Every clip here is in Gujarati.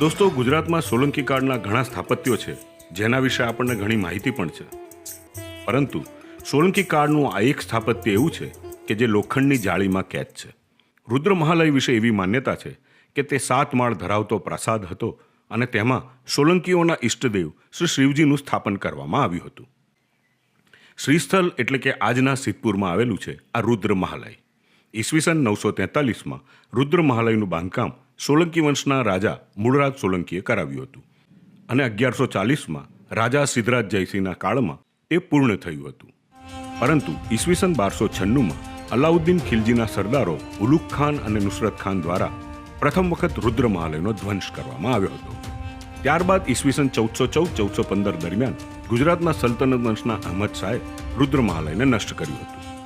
દોસ્તો, ગુજરાતમાં સોલંકી કાળના ઘણા સ્થાપત્યો છે, જેના વિશે આપણને ઘણી માહિતી પણ છે. પરંતુ સોલંકી કાળનું આ એક સ્થાપત્ય એવું છે કે જે લોખંડની જાળીમાં કેદ છે. રુદ્ર મહાલય વિશે એવી માન્યતા છે કે તે સાત માળ ધરાવતો પ્રાસાદ હતો અને તેમાં સોલંકીઓના ઈષ્ટદેવ શ્રી શિવજીનું સ્થાપન કરવામાં આવ્યું હતું. શ્રીસ્થલ એટલે કે આજના સિદ્ધપુરમાં આવેલું છે આ રુદ્ર મહાલય. ઈસવીસન નવસો તેતાલીસમાં રુદ્ર મહાલયનું બાંધકામ સોલંકી વંશના રાજા મૂળરાજ સોલંકીએ કરાવ્યું હતું. અને અગિયારસો ચાલીસમાં રાજા સિદ્ધરાજ જયસિંહના કાળમાં એ પૂર્ણ થયું હતું. પરંતુ ઈસવીસન બારસો છન્નુંમાં અલાઉદ્દીન ખિલજીના સરદારો ઉલુક ખાન અને નુસરત ખાન દ્વારા પ્રથમ વખત રુદ્ર મહાલયનો ધ્વંસ કરવામાં આવ્યો હતો. ત્યારબાદ ઈસવીસન ચૌદસો ચૌદ, ચૌદસો પંદર દરમિયાન ગુજરાતના સલ્તનત વંશના અહમદ શાહે રુદ્ર મહાલયને નષ્ટ કર્યું હતું.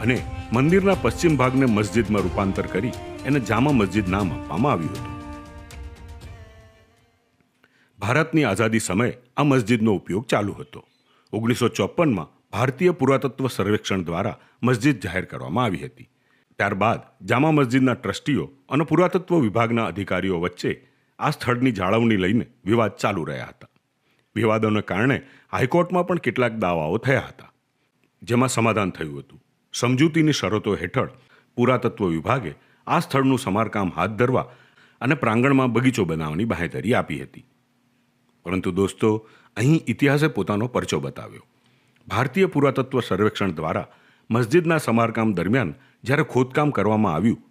અને મંદિરના પશ્ચિમ ભાગને મસ્જિદમાં રૂપાંતર કરી એને જામા મસ્જિદ નામ આપવામાં આવ્યું હતું. ભારતની આઝાદી સમયે આ મસ્જિદનો ઉપયોગ ચાલુ હતો. ઓગણીસો ચોપનમાં ભારતીય પુરાતત્વ સર્વેક્ષણ દ્વારા મસ્જિદ જાહેર કરવામાં આવી હતી. ત્યારબાદ જામા મસ્જિદના ટ્રસ્ટીઓ અને પુરાતત્વ વિભાગના અધિકારીઓ વચ્ચે આ સ્થળની જાળવણી લઈને વિવાદ ચાલુ રહ્યા હતા. વિવાદોને કારણે હાઈકોર્ટમાં પણ કેટલાક દાવાઓ થયા હતા. જેમાં સમાધાન થયું હતું. સમજૂતીની શરતો હેઠળ પુરાતત્વ વિભાગે આ સ્થળનું સમારકામ હાથ ધરવા અને પ્રાંગણમાં બગીચો બનાવવાની બાહેધરી આપી હતી. પરંતુ દોસ્તો, અહીં ઇતિહાસે પોતાનો પરચો બતાવ્યો. ભારતીય પુરાતત્વ સર્વેક્ષણ દ્વારા મસ્જિદના સમારકામ દરમિયાન જ્યારે ખોદકામ કરવામાં આવ્યું,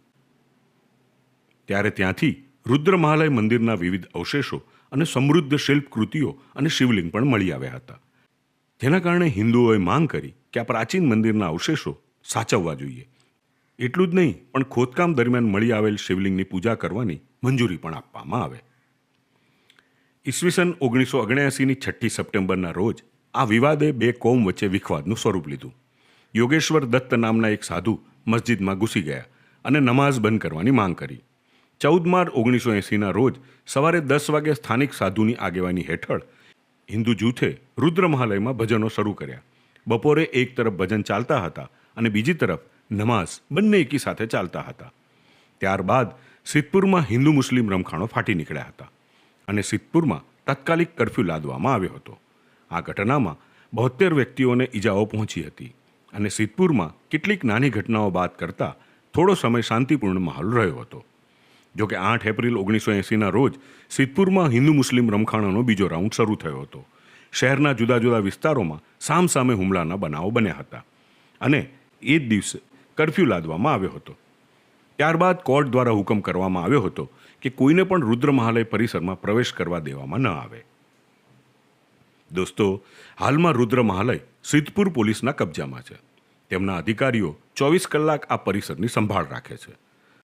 ત્યારે ત્યાંથી રુદ્ર મહાલય મંદિરના વિવિધ અવશેષો અને સમૃદ્ધ શિલ્પકૃતિઓ અને શિવલિંગ પણ મળી આવ્યા હતા. જેના કારણે હિન્દુઓએ માંગ કરી કે આ પ્રાચીન મંદિરના અવશેષો સાચવવા જોઈએ. એટલું જ નહીં, પણ ખોદકામ દરમિયાન મળી આવેલ શિવલિંગની પૂજા કરવાની મંજૂરી પણ આપવામાં આવે. ઈસવીસન ઓગણીસો ઓગણ્યાસીની છઠ્ઠી સપ્ટેમ્બરના રોજ આ વિવાદે બે કોમ વચ્ચે વિખવાદનું સ્વરૂપ લીધું. યોગેશ્વર દત્ત નામના એક સાધુ મસ્જિદમાં ઘૂસી ગયા અને નમાઝ બંધ કરવાની માંગ કરી. ચૌદ માર્ચ ઓગણીસો એંસીના રોજ સવારે દસ વાગે સ્થાનિક સાધુની આગેવાની હેઠળ હિન્દુ જૂથે રુદ્ર મહાલયમાં ભજનો શરૂ કર્યા. બપોરે એક તરફ ભજન ચાલતા હતા અને બીજી તરફ નમાઝ બંને એકી સાથે ચાલતા હતા. ત્યારબાદ સિદ્ધપુરમાં હિન્દુ મુસ્લિમ રમખાણો ફાટી નીકળ્યા હતા અને સિદ્ધપુરમાં તાત્કાલિક કરફ્યુ લાદવામાં આવ્યો હતો. આ ઘટનામાં બોતેર વ્યક્તિઓને ઈજાઓ પહોંચી હતી અને સિદ્ધપુરમાં કેટલીક નાની ઘટનાઓ બાદ કરતા થોડો સમય શાંતિપૂર્ણ માહોલ રહ્યો હતો. જોકે આઠ એપ્રિલ ઓગણીસો એંસીના રોજ સિદ્ધપુરમાં હિન્દુ મુસ્લિમ રમખાણોનો બીજો રાઉન્ડ શરૂ થયો હતો. શહેરના જુદા જુદા વિસ્તારોમાં સામસામે હુમલાના બનાવો બન્યા હતા અને એ જ દિવસે કરફ્યુ લાદવામાં આવ્યો હતો. ત્યારબાદ કોર્ટ દ્વારા હુકમ કરવામાં આવ્યો હતો કે કોઈને પણ રુદ્ર મહાલય પરિસરમાં પ્રવેશ કરવા દેવામાં ન આવે. દોસ્તો, હાલમાં રુદ્ર મહાલય સિદ્ધપુર પોલીસના કબજામાં છે. તેમના અધિકારીઓ ચોવીસ કલાક આ પરિસરની સંભાળ રાખે છે.